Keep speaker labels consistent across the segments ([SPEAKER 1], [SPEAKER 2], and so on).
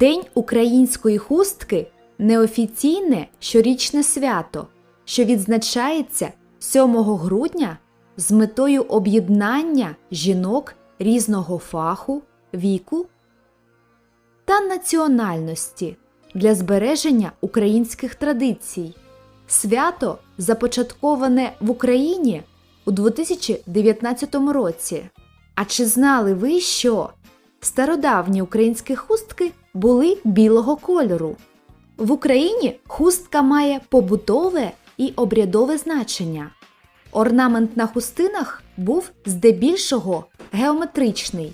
[SPEAKER 1] День української хустки неофіційне щорічне свято, що відзначається 7 грудня з метою об'єднання жінок різного фаху, віку та національності для збереження українських традицій. Свято започатковане в Україні у 2019 році. А чи знали ви, що стародавні українські хустки були білого кольору? В Україні хустка має побутове і обрядове значення. Орнамент на хустинах був здебільшого геометричний,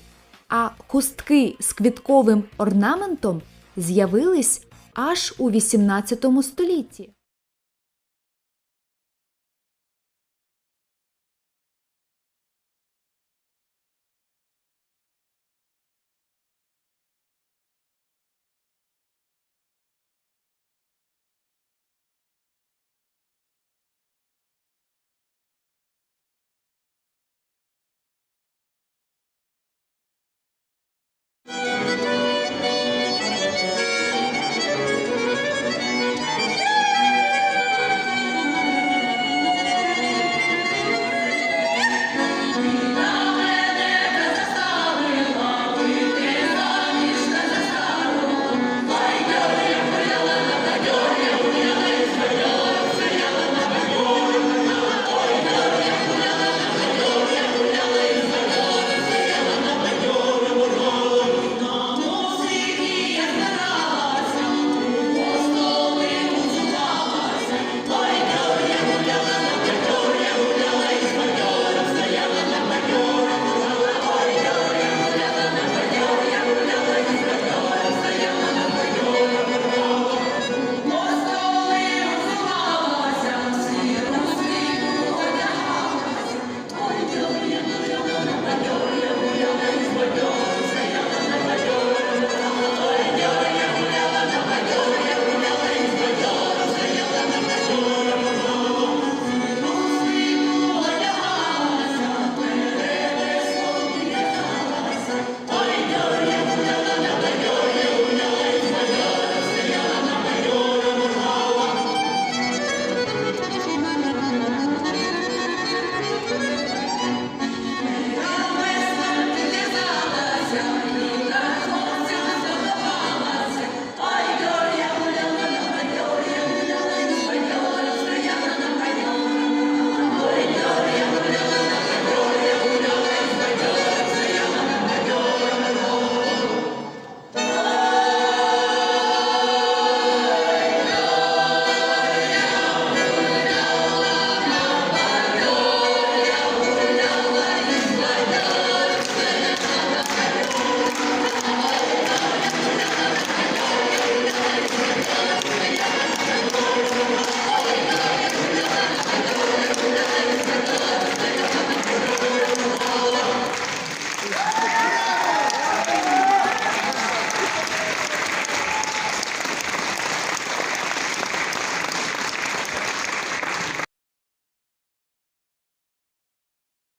[SPEAKER 1] а хустки з квітковим орнаментом з'явились аж у XVIII столітті. Thank you.